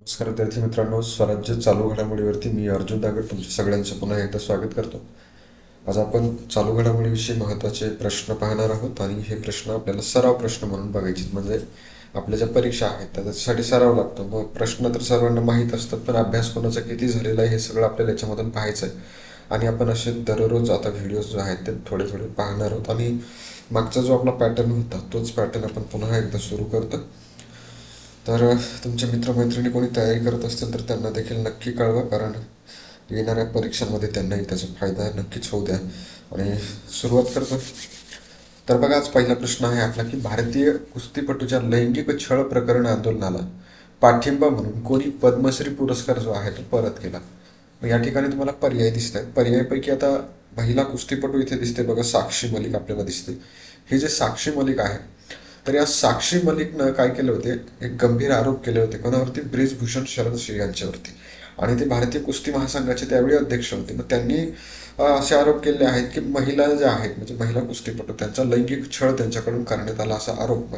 नमस्कार विद्यार्थी मित्रांनो स्वराज्य चालू घडामोडीवरती मी अर्जुन दागड तुमच्या सगळ्यांचं पुन्हा एकदा स्वागत करतो. आज आपण चालू घडामोडीविषयी महत्त्वाचे प्रश्न पाहणार आहोत आणि हे प्रश्न आपल्याला सराव प्रश्न म्हणून बघायचे म्हणजे आपल्या ज्या परीक्षा आहेत त्या त्याच्यासाठी सराव लागतो. मग प्रश्न तर सर्वांना माहीत असतात पण अभ्यास कोणाचा किती झालेला आहे हे सगळं आपल्याला याच्यामधून पाहायचं आहे. आणि आपण असे दररोज आता व्हिडिओज जो आहेत ते थोडे थोडे पाहणार आहोत. आणि मागचा जो आपला पॅटर्न होता तोच पॅटर्न आपण पुन्हा एकदा सुरू करतो. तर तुमचे मित्रमैत्रिणी कोणी तयारी करत असतील तर त्यांना देखील नक्की कळवा कारण येणाऱ्या परीक्षांमध्ये त्यांनाही त्याचा फायदा नक्कीच होऊ द्या. आणि सुरुवात करतो. तर बघा आज पहिला प्रश्न आहे आपला की भारतीय कुस्तीपटूच्या लैंगिक छळ प्रकरण आंदोलनाला पाठिंबा म्हणून कोणी पद्मश्री पुरस्कार जो आहे तो परत केला? मग या ठिकाणी तुम्हाला पर्याय दिसत आहेत पर्यायपैकी आता महिला कुस्तीपटू इथे दिसते बघा साक्षी मलिक आपल्याला दिसते हे जे साक्षी मलिक आहे तर या साक्षी मलिकनं काय केले होते? एक गंभीर आरोप केले होते. कोणावरती? ब्रिजभूषण शरद सिंह यांच्यावरती आणि ते भारतीय कुस्ती महासंघाचे त्यावेळी अध्यक्ष होते. मग त्यांनी असे आरोप केले आहेत की महिला ज्या आहेत म्हणजे महिला कुस्तीपटू त्यांचा लैंगिक छळ त्यांच्याकडून करण्यात आला असा आरोप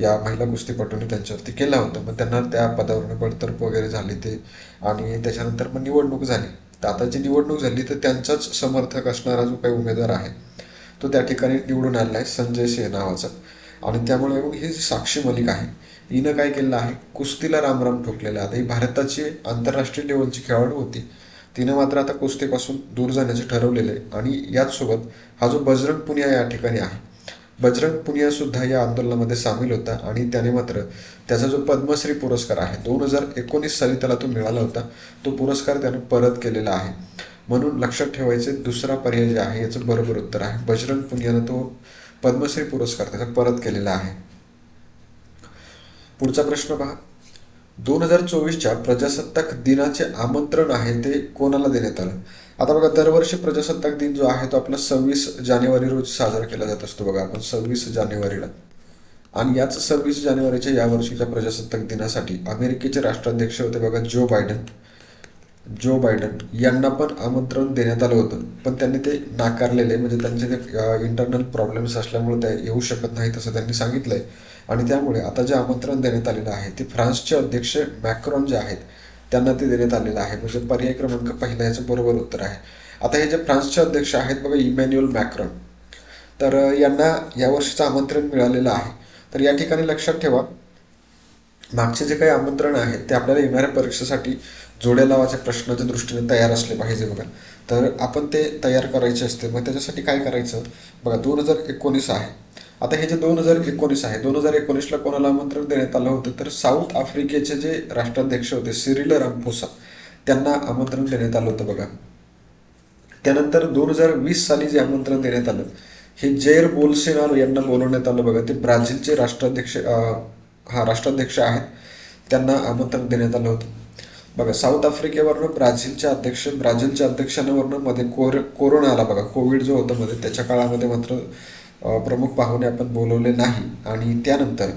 या महिला कुस्तीपटूंनी त्यांच्यावरती केला होता. मग त्यांना त्या पदावरून बडतर्फ वगैरे झाली ते. आणि त्याच्यानंतर मग निवडणूक झाली. तर आता जी निवडणूक झाली तर त्यांचाच समर्थक असणारा जो काही उमेदवार आहे तो त्या ठिकाणी निवडून आलेला आहे संजय सिंह नावाचा. आणि त्यामुळे मग ही साक्षी मलिक आहे हिनं काय केलेलं आहे? कुस्तीला रामराम ठोकलेला. आता ही भारताची आंतरराष्ट्रीय लेवलची खेळाडू होती. तिनं मात्र आता कुस्तीपासून दूर जाण्याचे ठरवलेले आहे. आणि याचसोबत हा जो बजरंग पुनिया या ठिकाणी आहे बजरंग पुनिया सुद्धा या आंदोलनामध्ये सामील होता आणि त्याने मात्र त्याचा जो पद्मश्री पुरस्कार आहे दोन हजार एकोणीस साली त्याला तो मिळाला होता. तो पुरस्कार त्याने परत केलेला आहे. म्हणून लक्षात ठेवायचे दुसरा पर्याय जे आहे याचं बरोबर उत्तर आहे. बजरंग पुनियानं तो पद्मश्री पुरस्कार त्याचा परत केलेला आहे. पुढचा प्रश्न पहा. दोन हजार चोवीसच्या प्रजासत्ताक दिनाचे आमंत्रण आहे ते कोणाला देण्यात आलं? आता बघा दरवर्षी प्रजासत्ताक दिन जो आहे तो आपला सव्वीस जानेवारी रोज साजरा केला जात असतो बघा आपण सव्वीस जानेवारीला. आणि याच सव्वीस जानेवारीच्या या वर्षीच्या प्रजासत्ताक दिनासाठी अमेरिकेचे राष्ट्राध्यक्ष होते बघा जो बायडन. जो बायडन यांना पण आमंत्रण देण्यात आलं होतं. पण त्यांनी ते नाकारलेले म्हणजे त्यांचे ते इंटरनल प्रॉब्लेम्स असल्यामुळे ते येऊ शकत नाहीत असं त्यांनी सांगितलंय. आणि त्यामुळे आता जे आमंत्रण देण्यात आलेलं आहे ते फ्रान्सचे अध्यक्ष मॅक्रॉन जे आहेत त्यांना ते देण्यात आलेलं आहे. म्हणजे पर्याय क्रमांक पहिला याचं बरोबर उत्तर आहे. आता हे जे फ्रान्सचे अध्यक्ष आहेत बघा इमॅन्युअल मॅक्रॉन. तर यांना या वर्षीचं आमंत्रण मिळालेलं आहे. तर या ठिकाणी लक्षात ठेवा मागचे जे काही आमंत्रण आहे ते आपल्याला येणाऱ्या परीक्षेसाठी जोड्या लावाच्या प्रश्नाच्या दृष्टीने तयार असले पाहिजे बघा. तर आपण ते तयार करायचे असते मग त्याच्यासाठी काय करायचं? बघा दोन हजार एकोणीस आहे. आता हे जे दोन हजार एकोणीस आहे दोन हजार एकोणीसला कोणाला आमंत्रण देण्यात आलं होतं? तर साऊथ आफ्रिकेचे जे राष्ट्राध्यक्ष होते सिरिल रामफोसा त्यांना आमंत्रण देण्यात आलं होतं बघा. त्यानंतर दोन हजार वीस साली जे आमंत्रण देण्यात आलं हे जैर बोल्सेनारो यांना बोलवण्यात आलं बघा. ते ब्राझीलचे राष्ट्राध्यक्ष हा राष्ट्राध्यक्ष आहेत. त्यांना आमंत्रण देण्यात आलं होतं. बघा साऊथ आफ्रिकेवरनं ब्राझीलच्या अध्यक्ष ब्राझीलच्या अध्यक्षांवरनं मध्ये कोर कोरोना आला बघा. कोविड जो होता मध्ये त्याच्या काळामध्ये मात्र प्रमुख पाहुणे आपण बोलवले नाही. आणि त्यानंतर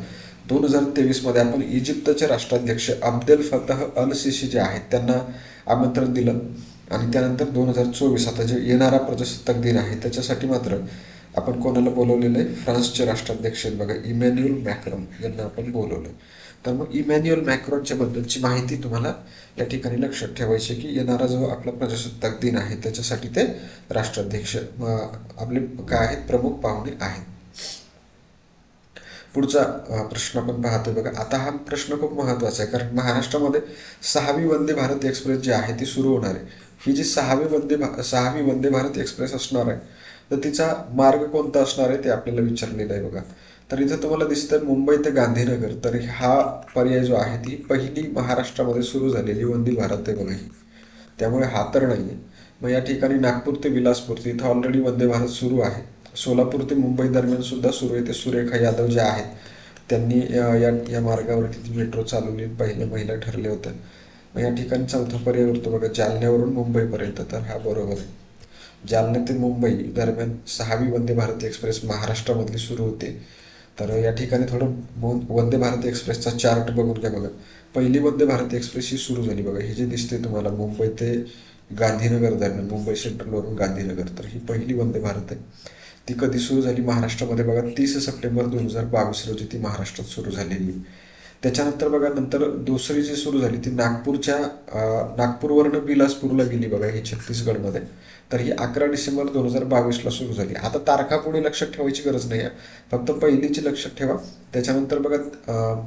दोन हजार तेवीसमध्ये आपण इजिप्तचे राष्ट्राध्यक्ष अब्देल फतह अल सिसी जे आहेत त्यांना आमंत्रण दिलं. आणि त्यानंतर दोन हजार चोवीस आता जे येणारा प्रजासत्ताक दिन आहे त्याच्यासाठी मात्र आपण कोणाला बोलवलेलं आहे? फ्रान्सचे राष्ट्राध्यक्ष आहेत बघा इमॅन्युअल मॅक्रम यांना आपण बोलवलं. तर मग इमॅन्युअल मॅक्रॉनच्या बद्दलची माहिती तुम्हाला या ठिकाणी लक्षात ठेवायची की येणारा जो आपला प्रजासत्ताक दिन आहे त्याच्यासाठी ते राष्ट्राध्यक्ष आपले काय आहेत? प्रमुख पाहुणे आहेत. पुढचा प्रश्न आपण पाहतोय बघा. आता हा प्रश्न खूप महत्त्वाचा आहे कारण महाराष्ट्रामध्ये सहावी वंदे भारत एक्सप्रेस जी आहे ती सुरू होणार आहे. ही जी सहावी वंदे भा सहावी वंदे भारत एक्सप्रेस असणार आहे तर तिचा मार्ग कोणता असणार आहे ते आपल्याला विचारलेलं आहे बघा. तर इथं तुम्हाला दिसतं मुंबई ते गांधीनगर. तर हा पर्याय जो आहे ती पहिली महाराष्ट्रामध्ये सुरू झालेली वंदे भारत आहे बघा त्यामुळे हा तर नाही आहे मग या ठिकाणी नागपूर ते विलासपूर इथं ऑलरेडी वंदे भारत सुरू आहे. सोलापूर ते मुंबई दरम्यान सुद्धा सुरू आहे. ते सुरेखा यादव ज्या आहेत त्यांनी या या मार्गावरती मेट्रो चालवली पहिल्या महिला ठरले होत्या मग या ठिकाणी चौथा पर्याय उरतो बघा जालन्यावरून मुंबईपर्यंत. तर हा बरोबर आहे. जालना ते मुंबई दरम्यान सहावी वंदे भारत एक्सप्रेस महाराष्ट्रामधली सुरू होते. तर या ठिकाणी थोडं मो- वंदे भारत एक्सप्रेसचा चार्ट बघून घ्या बघा. पहिली वंदे भारत एक्सप्रेस ही सुरू झाली बघा. हे जे दिसते तुम्हाला मुंबई ते गांधीनगर दरम्यान मुंबई सेंट्रलवरून गांधीनगर तर ही पहिली वंदे भारत आहे. ती कधी सुरू झाली? महाराष्ट्रामध्ये बघा तीस सप्टेंबर दोन हजार बावीस रोजी ती महाराष्ट्रात सुरू झालेली. त्याच्यानंतर बघा नंतर दुसरी जी सुरू झाली ती नागपूरच्या नागपूरवरनं बिलासपूरला गेली बघा ही छत्तीसगडमध्ये. तर ही अकरा डिसेंबर दोन हजार बावीसला सुरू झाली. आता तारखा पुढे लक्षात ठेवायची गरज नाही आहे फक्त पहिलीची लक्षात ठेवा. त्याच्यानंतर बघा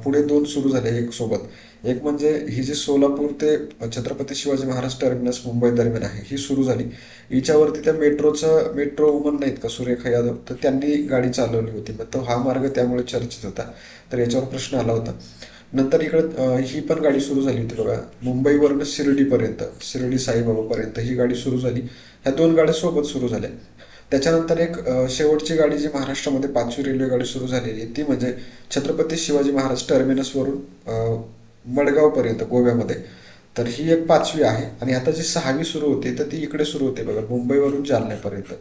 पुढे दोन सुरू झाले एक सोबत. एक म्हणजे ही जी सोलापूर ते छत्रपती शिवाजी महाराज टर्मिनस मुंबई दरम्यान आहे ही सुरू झाली. हिच्यावरती त्या मेट्रोचं मेट्रो वुमन नाहीत का सुरेखा यादव? तर त्यांनी गाडी चालवली होती. मग तो हा मार्ग त्यामुळे चर्चेत होता. तर याच्यावर प्रश्न आला होता. नंतर इकडं ही पण गाडी सुरू झाली होती बघा. मुंबईवरनं शिर्डीपर्यंत शिर्डी साईबाबापर्यंत ही गाडी सुरू झाली. ह्या दोन गाड्या सोबत सुरू झाल्या. त्याच्यानंतर एक शेवटची गाडी जी महाराष्ट्रामध्ये पाचवी रेल्वे गाडी सुरू झालेली आहे ती म्हणजे छत्रपती शिवाजी महाराज टर्मिनसवरून मडगावपर्यंत गोव्यामध्ये. तर ही एक पाचवी आहे आणि आता जी सहावी सुरू होते तर ती इकडे सुरू होते बघा मुंबईवरून जालन्यापर्यंत.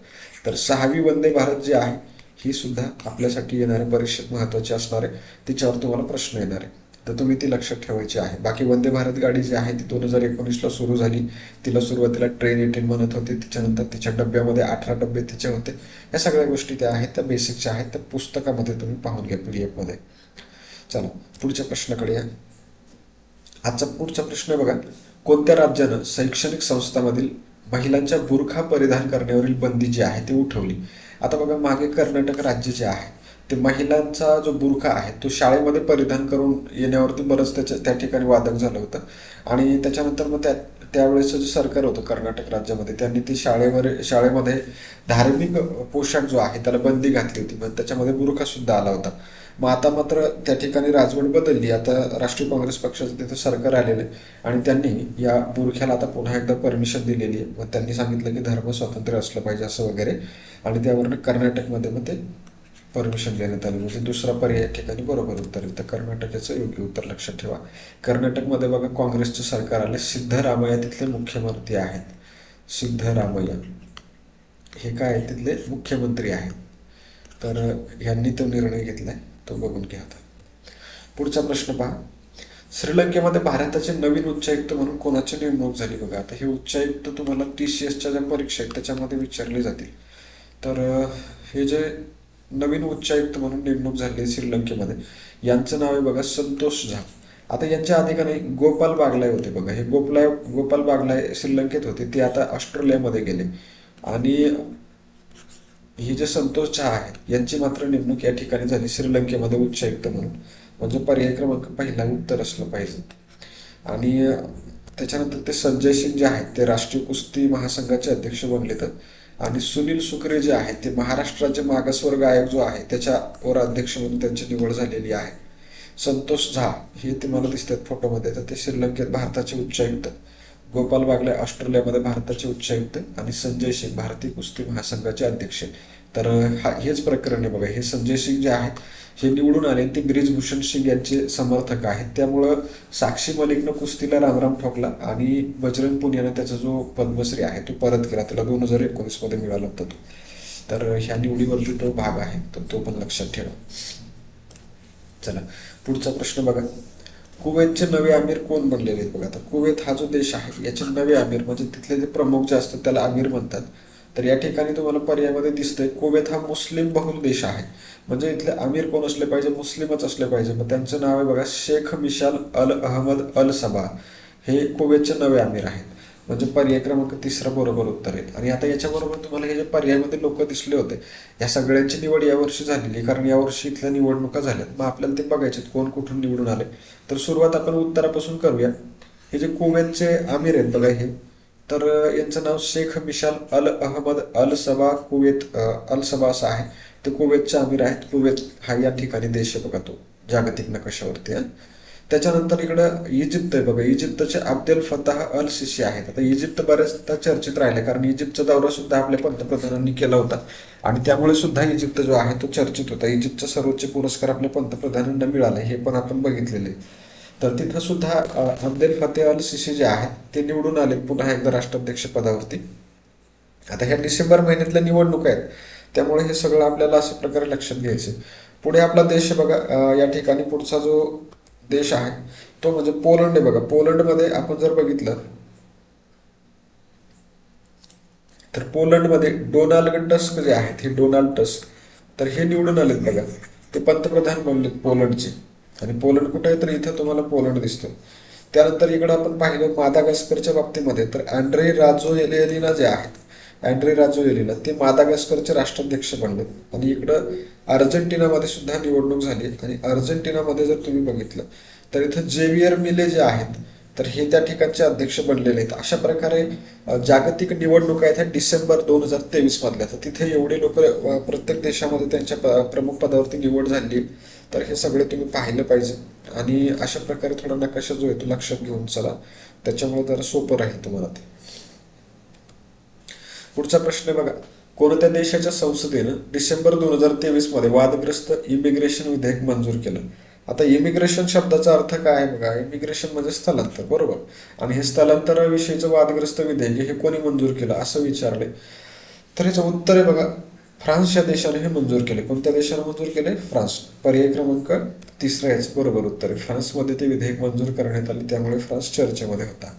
तर सहावी वंदे भारत जी आहे ही सुद्धा आपल्यासाठी येणाऱ्या परीक्षेत महत्त्वाची असणार आहे तिच्यावर तुम्हाला प्रश्न येणार आहे. तर तुम्ही ती लक्षात ठेवायची आहे. बाकी वंदे भारत गाडी जी आहे ती दोन हजार एकोणीसला सुरू झाली. तिला सुरुवातीला ट्रेन एटीन म्हणत होते. तिच्यानंतर तिच्या डब्यामध्ये अठरा डबे तिचे होते. या सगळ्या गोष्टी त्या आहेत त्या बेसिकच्या आहेत त्या पुस्तकामध्ये तुम्ही पाहून घ्या पी डी एफमध्ये चला पुढच्या प्रश्नाकडे या. आजचा पुढचा प्रश्न आहे बघा. कोणत्या राज्यानं शैक्षणिक संस्थांमधील महिलांच्या बुरखा परिधान करण्यावरील बंदी जी आहे ती उठवली? आता बघा मागे कर्नाटक राज्य जे आहे ते महिलांचा जो बुरखा आहे तो शाळेमध्ये परिधान करून येण्यावरती बरंच त्याच्या त्या ठिकाणी वादक झालं होतं. आणि त्याच्यानंतर मग त्या त्यावेळेचं जे सरकार होतं कर्नाटक राज्यामध्ये त्यांनी ती शाळेवर शाळेमध्ये धार्मिक पोशाख जो आहे त्याला बंदी घातली होती. मग त्याच्यामध्ये बुरखा सुद्धा आला होता. मग आता मात्र त्या ठिकाणी राजवट बदलली. आता राष्ट्रीय काँग्रेस पक्षाचं तिथं सरकार आलेलं आहे आणि त्यांनी या बुरख्याला आता पुन्हा एकदा परमिशन दिलेली आहे. मग त्यांनी सांगितलं की धर्म स्वातंत्र्य असलं पाहिजे असं वगैरे. आणि त्यावरनं कर्नाटकमध्ये मग ते परमिशन देण्यात आली. म्हणजे दुसरा पर्याय ठिकाणी बरोबर उत्तर येतं तर कर्नाटकाचं योग्य उत्तर लक्षात ठेवा. कर्नाटकमध्ये बघा काँग्रेसचं सरकार आले. सिद्धरामय्या तिथले मुख्यमंत्री आहेत. सिद्धरामय्या. हे काय आहे तिथले मुख्यमंत्री आहेत? तर ह्यांनी तो निर्णय घेतलाय. तो बघून घ्या आता. पुढचा प्रश्न पहा. श्रीलंकेमध्ये भारताचे नवीन उच्चायुक्त म्हणून कोणाची नेमणूक झाली बघा? आता हे उच्चायुक्त तुम्हाला टी सी एसच्या ज्या परीक्षा आहेत त्याच्यामध्ये विचारले जातील. तर हे जे नवीन उच्चायुक्त म्हणून नेमणूक झाली श्रीलंकेमध्ये. यांचं नाव आहे बघा संतोष झा. आता यांच्या आधी का नाही गोपाल बागलाय होते बघा. हे गोपलाय गोपाल बागलाय श्रीलंकेत होते. ते आता ऑस्ट्रेलियामध्ये गेले. आणि ही जे संतोष झा आहे यांची मात्र नेमणूक या ठिकाणी झाली श्रीलंकेमध्ये उच्चायुक्त म्हणून. म्हणजे पर्याय क्रमांक पहिला उत्तर असलं पाहिजे. आणि त्याच्यानंतर ते संजय सिंग जे आहेत ते राष्ट्रीय कुस्ती महासंघाचे अध्यक्ष बनले तर आणि सुनील सुकरे जे आहेत ते महाराष्ट्र राज्य मागासवर्ग आयोग जो आहे त्याच्यावर अध्यक्ष म्हणून त्यांची निवड झालेली आहे. संतोष झा हे तुम्हाला दिसतात फोटोमध्ये तर ते श्रीलंकेत भारताचे उच्चायुक्त गोपाल बागले ऑस्ट्रेलियामध्ये भारताचे उच्चायुक्त आणि संजय सिंग भारतीय कुस्ती महासंघाचे अध्यक्ष. तर हा हेच प्रकरण आहे बघा. हे संजय सिंग जे आहेत हे निवडून आले ते ब्रिजभूषण सिंग यांचे समर्थक आहेत. त्यामुळं साक्षी मलिकनं कुस्तीला रामराम ठोकला आणि बजरंग पुनियानं त्याचा जो पद्मश्री आहे तो परत केला. त्याला दोन हजार एकोणीसमध्ये मिळाला होता तो. तर ह्या निवडीवरती तो भाग आहे तर तो पण लक्षात ठेवा. चला पुढचा प्रश्न बघा. कुवेतचे नवे आमिर कोण बनलेले आहेत बघा? आता कुवेत हा जो देश आहे याचे नवे आमिर म्हणजे तिथले जे प्रमुख जे असतात त्याला आमिर म्हणतात. तर या ठिकाणी तुम्हाला पर्यायामध्ये दिसतंय कुवेत हा मुस्लिम बहुल देश आहे. म्हणजे इथले अमीर कोण असले पाहिजे? मुस्लिमच असले पाहिजे. मग त्यांचं नाव आहे बघा Shaikh Mishal Al Ahmad Al सबा. हे कुवेतचे नवे अमीर आहेत. म्हणजे पर्याय क्रमांक तिसरा बरोबर उत्तर आहे. आणि आता याच्याबरोबर तुम्हाला हे जे पर्यायामध्ये लोक दिसले होते या सगळ्यांची निवड यावर्षी झालेली कारण यावर्षी इथल्या निवडणुका झाल्यात. मग आपल्याला ते बघायचे कोण कुठून निवडून आले. तर सुरुवात आपण उत्तरापासून करूया. हे जे कुवेतचे आमिर आहेत बघा हे तर यांचं नाव Sheikh Mishal Al Ahmad Al Sabah Kuwait Al Sabah असं आहे. ते कुवेतचे आमिर आहेत. कुवेत हा या ठिकाणी देश आहे बघा तो. जागतिक नकाशावरती आहे त्याच्यानंतर इकडं इजिप्त आहे बघा. इजिप्तचे अब्देल फताह अल सिसी आहेत. आता इजिप्त बऱ्याचदा चर्चेत राहिले कारण इजिप्तचा दौरा सुद्धा आपल्या पंतप्रधानांनी केला होता. आणि त्यामुळे सुद्धा इजिप्त जो आहे तो चर्चेत होता. इजिप्तचा सर्वोच्च पुरस्कार आपल्या पंतप्रधानांना मिळाला. हे पण आपण बघितलेले आहे. तर तिथं सुद्धा अब्देल फतेह अल सिसी जे आहेत ते निवडून आले पुन्हा एकदा राष्ट्राध्यक्ष पदावरती. आता ह्या डिसेंबर महिन्यातल्या निवडणुका आहेत त्यामुळे हे सगळं आपल्याला अशा प्रकारे लक्षात घ्यायचे पुढे आपला देश बघा या ठिकाणी पुढचा जो देश आहे तो म्हणजे पोलंड आहे बघा. पोलंडमध्ये आपण जर बघितलं तर पोलंडमध्ये डोनाल्ड टस्क जे आहेत हे डोनाल्ड टस्क तर हे निवडून आलेत बघा. ते पंतप्रधान बनलेत पोलंडचे. आणि पोलंड कुठे आहे तर इथं तुम्हाला पोलंड दिसतं. त्यानंतर इकडं आपण पाहिलं मादागास्करच्या बाबतीमध्ये तर अँड्रे राजो एलिना जे आहेत अँड्रे राजो एलिना ते मादागास्करचे राष्ट्राध्यक्ष बनले. आणि इकडं अर्जेंटिनामध्ये सुद्धा निवडणूक झाली. आणि अर्जेंटिनामध्ये जर तुम्ही बघितलं तर इथं जेवियर मिले जे आहेत तर हे त्या ठिकाणचे अध्यक्ष बनलेले आहेत. अशा प्रकारे जागतिक निवडणुका आहेत ह्या डिसेंबर दोन हजार तेवीस मधल्या तर तिथे एवढे लोक प्रत्येक देशामध्ये त्यांच्या प्रमुख पदावरती निवड झाली. तर हे सगळे तुम्ही पाहिलं पाहिजे. आणि अशा प्रकारे थोडा नकाशा जो आहे तो लक्षात घेऊन चला. त्याच्यामुळे जरा सोपं राहील तुम्हाला ते. पुढचा प्रश्न आहे बघा. कोणत्या देशाच्या संसदेनं डिसेंबर दोन हजार तेवीसमध्ये वादग्रस्त इमिग्रेशन विधेयक मंजूर केलं? आता इमिग्रेशन शब्दाचा अर्थ काय आहे बघा? इमिग्रेशन म्हणजे स्थलांतर बरोबर? आणि हे स्थलांतराविषयीचं वादग्रस्त विधेयक हे कोणी मंजूर केलं? असं विचारले तर ह्याचं उत्तर आहे बघा. फ्रान्स या देशाने हे मंजूर केले. कोणत्या देशाने मंजूर केले? फ्रान्स. पर्याय क्रमांक तिसरा याच बरोबर उत्तर आहे. फ्रान्समध्ये ते विधेयक मंजूर करण्यात आले त्यामुळे फ्रान्स चर्चेमध्ये होता.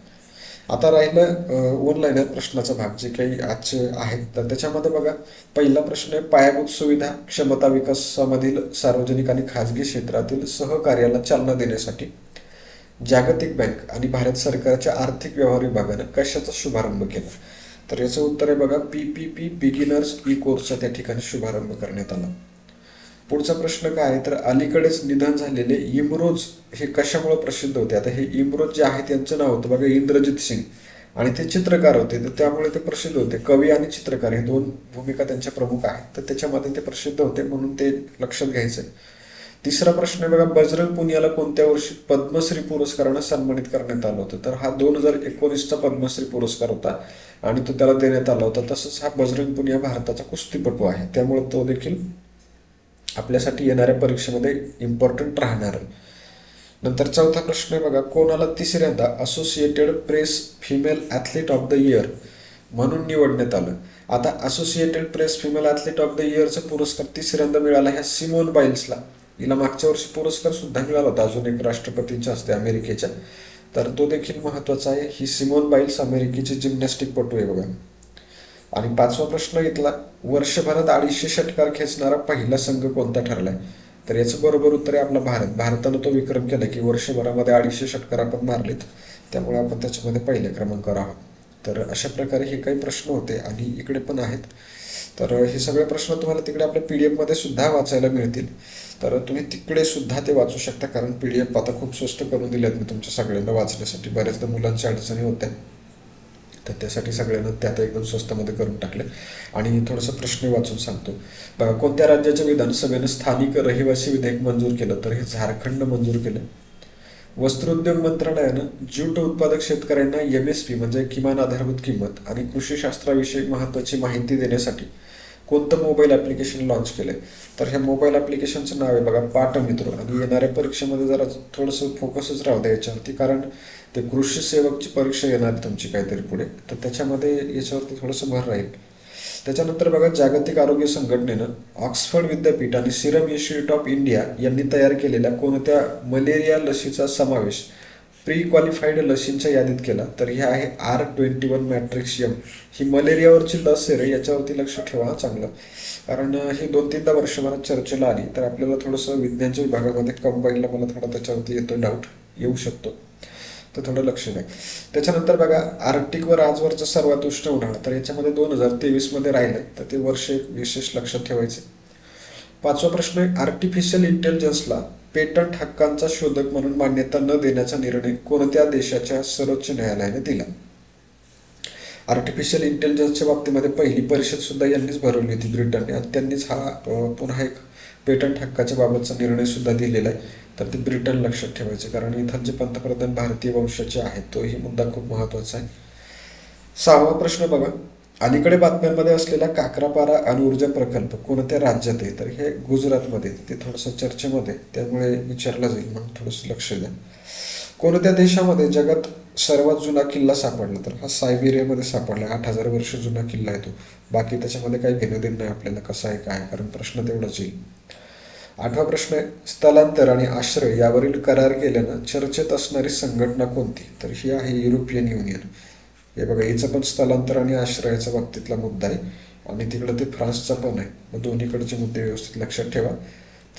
आता राहिलं ऑनलाईन प्रश्नाचा भाग जे काही आजचे आहेत तर त्याच्यामध्ये बघा पहिला प्रश्न आहे पायाभूत सुविधा क्षमता विकासामधील सार्वजनिक आणि खाजगी क्षेत्रातील सहकार्याला चालना देण्यासाठी जागतिक बँक आणि भारत सरकारच्या आर्थिक व्यवहार विभागानं कशाचा शुभारंभ केला? तर याचं उत्तर आहे बघा P P P beginners E कोर्सचा त्या ठिकाणी शुभारंभ करण्यात आला. पुढचा प्रश्न काय आहे? तर अलीकडेच निधन झालेले इमरोज हे कशामुळे प्रसिद्ध होते? आता हे इमरोज जे आहेत यांचं नाव होतं बघा इंद्रजित सिंग. आणि ते चित्रकार होते तर त्यामुळे ते प्रसिद्ध होते. कवी आणि चित्रकार हे दोन भूमिका त्यांच्या प्रमुख आहेत तर त्याच्यामध्ये ते प्रसिद्ध होते म्हणून ते लक्षात घ्यायचं तिसरा प्रश्न आहे बघा बजरंग पुनियाला कोणत्या वर्षी पद्मश्री पुरस्कारानं सन्मानित करण्यात आलं होतं? तर हा दोन हजार एकोणीसचा पद्मश्री पुरस्कार होता. आणि तो त्याला देण्यात आला होता. तसंच हा बजरंग पुनिया भारताचा कुस्तीपटू आहे. त्यामुळे तो देखील आपल्यासाठी येणाऱ्या परीक्षेमध्ये इम्पॉर्टंट राहणार. आहे नंतर चौथा प्रश्न आहे बघा कोणाला तिसऱ्यांदा Associated Press female athlete of the year म्हणून निवडण्यात आलं? आता Associated Press female athlete of the इयरचा पुरस्कार तिसऱ्यांदा मिळाला ह्या सिमोन बाईल्सला हिला मागच्या वर्षी पुरस्कार सुद्धा मिळाला होता अजून एक राष्ट्रपतींच्या हस्ते अमेरिकेच्या. तर तो देखील महत्त्वाचा आहे. ही सिमोन बाईल्स अमेरिकेची जिम्नॅस्टिकपटू आहे बघा. आणि पाचवा प्रश्न इथला वर्षभरात अडीचशे षटकार खेचणारा पहिला संघ कोणता ठरलाय? तर याचं बरोबर उत्तर आहे आपला भारत. भारतानं तो विक्रम केला की वर्षभरामध्ये अडीचशे षटकार आपण मारलेत. त्यामुळे आपण त्याच्यामध्ये पहिल्या क्रमांकावर आहोत तर अशा प्रकारे हे काही प्रश्न होते आणि इकडे पण आहेत. तर हे सगळे प्रश्न तुम्हाला तिकडे आपल्या पी डी एफमध्ये सुद्धा वाचायला मिळतील. तर तुम्ही तिकडे सुद्धा ते वाचू शकता कारण पी डी एफ आता खूप स्वस्त करून दिले आहेत मी तुमच्या सगळ्यांना वाचण्यासाठी. बऱ्याचदा मुलांच्या अडचणी होत्या. तर त्यासाठी सगळ्यांना ते आता एकदम स्वस्तामध्ये करून टाकले. आणि थोडंसं प्रश्न वाचून सांगतो. बघा कोणत्या राज्याच्या विधानसभेनं स्थानिक रहिवासी विधेयक मंजूर केलं? तर हे झारखंड मंजूर केलं. वस्त्रोद्योग मंत्रालयानं ज्यूट उत्पादक शेतकऱ्यांना एम एस पी म्हणजे किमान आधारभूत किंमत आणि कृषी शास्त्राविषयी महत्त्वाची माहिती देण्यासाठी कोणतं मोबाईल ॲप्लिकेशन लॉन्च केलंय? तर ह्या मोबाईल ॲप्लिकेशनचं नाव आहे बघा पाठ मित्र आणि येणाऱ्या परीक्षेमध्ये जरा थोडंसं फोकसच राहू द्या याच्यावरती कारण ते कृषी सेवकची परीक्षा येणार आहे तुमची काहीतरी पुढे. तर त्याच्यामध्ये याच्यावरती थोडंसं भर राहील. त्याच्यानंतर बघा जागतिक आरोग्य संघटनेनं ऑक्सफर्ड विद्यापीठ आणि सिरम इन्स्टिट्यूट ऑफ इंडिया यांनी तयार केलेल्या कोणत्या मलेरिया लसीचा समावेश प्री क्वालिफाईड लसींच्या यादीत केला. तर हे आहे R twenty one Matrix M ही मलेरियावरची लस आहे रे याच्यावरती लक्ष ठेवा चांगलं. कारण ही दोन तीनदा वर्षभरात चर्चेला आली तर आपल्याला थोडंसं विज्ञानच्या विभागामध्ये कंबाईनला मला थोडा त्याच्यावरती येतो डाऊट येऊ शकतो. तर थोडं लक्ष द्या त्याच्यानंतर बघा आर्टिकवर आजवरचं सर्वात उष्ण उन्हाळा तर याच्यामध्ये दोन हजार तेवीसमध्ये राहिलंय तर ते वर्ष एक विशेष लक्षात ठेवायचे. पाचवा प्रश्न आहे आर्टिफिशियल इंटेलिजन्सला पेटंट हक्कांचा शोधक म्हणून मान्यता न देण्याचा निर्णय कोणत्या देशाच्या सर्वोच्च न्यायालयाने दिला? आर्टिफिशियल इंटेलिजन्सच्या बाबतीमध्ये पहिली परिषद सुद्धा यांनीच भरवली होती. ब्रिटनने. आणि त्यांनीच हा पुन्हा एक पेटंट हक्काच्या बाबतचा निर्णय सुद्धा दिलेला आहे. तर ते ब्रिटन लक्षात ठेवायचे कारण इथं जे पंतप्रधान भारतीय वंशाचे आहेत. तोही मुद्दा खूप महत्त्वाचा आहे. सहावा प्रश्न बघा. अलीकडे बातम्यांमध्ये असलेला काकरापारा अणुऊर्जा प्रकल्प कोणत्या राज्यात आहे? तर हे गुजरातमध्ये ते थोडंसं चर्चेमध्ये त्यामुळे विचारला जाईल. म्हणून थोडंसं लक्ष द्या. कोणत्या देशामध्ये जगात सर्वात जुना किल्ला सापडला? तर हा सायबेरियामध्ये सापडला. आठ हजार वर्ष जुना किल्ला आहे तो. बाकी त्याच्यामध्ये काही घेणं देणं नाही आपल्याला. कसं आहे काय कारण प्रश्न तेवढाच येईल. आठवा प्रश्न आहे स्थलांतर आणि आश्रय यावरील करार केल्यानं चर्चेत असणारी संघटना कोणती? तर ही आहे युरोपियन युनियन. हे बघा याचं पण स्थलांतर आणि आश्रयाच्या बाबतीतला मुद्दा आहे. आणि तिकडं ते फ्रान्सचा पण आहे. मग दोन्हीकडचे मुद्दे व्यवस्थित लक्षात ठेवा.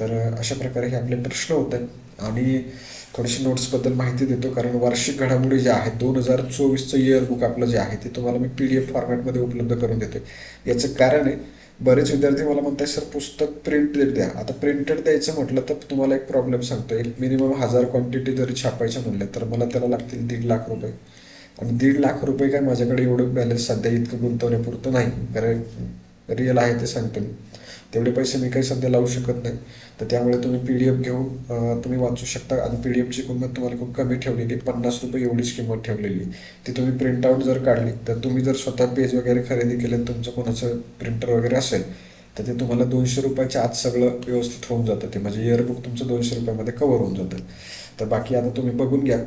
तर अशा प्रकारे हे आपले प्रश्न होते आणि थोडीशी नोट्सबद्दल माहिती देतो. कारण वार्षिक घडामोडी ज्या आहेत दोन हजार चोवीसचं इयर बुक आपलं जे आहे ते तुम्हाला मी पी डी एफ फॉर्मॅटमध्ये उपलब्ध करून देते याचं कारण आहे बरेच विद्यार्थी मला म्हणतात सर पुस्तक प्रिंटेड द्या. आता प्रिंटेड द्यायचं म्हटलं तर तुम्हाला एक प्रॉब्लेम सांगतो एक मिनिमम हजार क्वांटिटी जरी छापायच्या म्हणलं तर मला त्याला लागतील दीड लाख रुपये. आणि दीड लाख रुपये काय माझ्याकडे एवढं बॅलन्स सध्या इतकं गुंतवण्यापुरतं नाही. कारण रिअल आहे ते सांगतो मी तेवढे पैसे मी काही सध्या लावू शकत नाही. तर त्यामुळे तुम्ही पी डी एफ घेऊन तुम्ही वाचू शकता. आणि पी डी एफची किंमत तुम्हाला खूप कमी ठेवलेली पन्नास रुपये एवढीच किंमत ठेवलेली ती तुम्ही प्रिंटआउट जर काढली तर तुम्ही जर स्वतः पेज वगैरे खरेदी केलं तुमचं कोणाचं प्रिंटर वगैरे असेल तर ते तुम्हाला दोनशे रुपयाच्या आत सगळं व्यवस्थित होऊन जातं. ते म्हणजे इयरबुक तुमचं दोनशे रुपयामध्ये कवर होऊन जातं. तर बाकी आता तुम्ही बघून घ्या.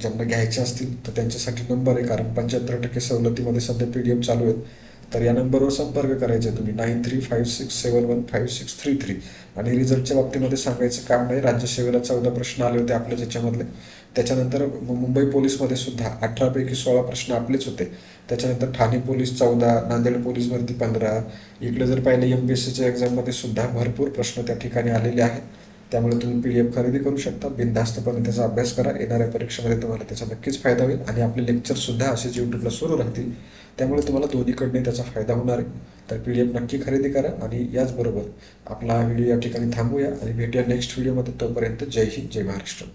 ज्यांना घ्यायचे असतील तर त्यांच्यासाठी नंबर आहे कारण पंच्याहत्तर टक्के सवलतीमध्ये सध्या पी डी एफ चालू आहेत. तर या नंबरवर संपर्क करायचा तुम्ही. Nine three five six seven one five six three three आणि रिझल्टच्या बाबतीमध्ये सांगायचं काम नाही. राज्यसेवेला चौदा प्रश्न आले होते आपल्या ज्याच्यामधले. त्याच्यानंतर मुंबई पोलीसमध्ये सुद्धा अठरापैकी सोळा प्रश्न आपलेच होते. त्याच्यानंतर ठाणे पोलीस चौदा नांदेड पोलीस भरती पंधरा. इकडे जर पाहिलं एम पी एस सीच्या एक्झाममध्ये सुद्धा भरपूर प्रश्न त्या ठिकाणी आलेले आहेत. त्यामुळे तुम्ही पी डी एफ खरेदी करू शकता. बिनधास्तपणे त्याचा अभ्यास करा. येणाऱ्या परीक्षेमध्ये तुम्हाला त्याचा नक्कीच फायदा होईल आणि आपले लेक्चरसुद्धा असेच यूट्यूबला सुरू राहतील. त्यामुळे तुम्हाला दोन्हीकडने त्याचा फायदा होणार आहे. तर पी डी एफ नक्की खरेदी करा आणि याचबरोबर आपला व्हिडिओ या ठिकाणी थांबूया आणि भेटूया नेक्स्ट व्हिडिओमध्ये तोपर्यंत जय हिंद जय महाराष्ट्र.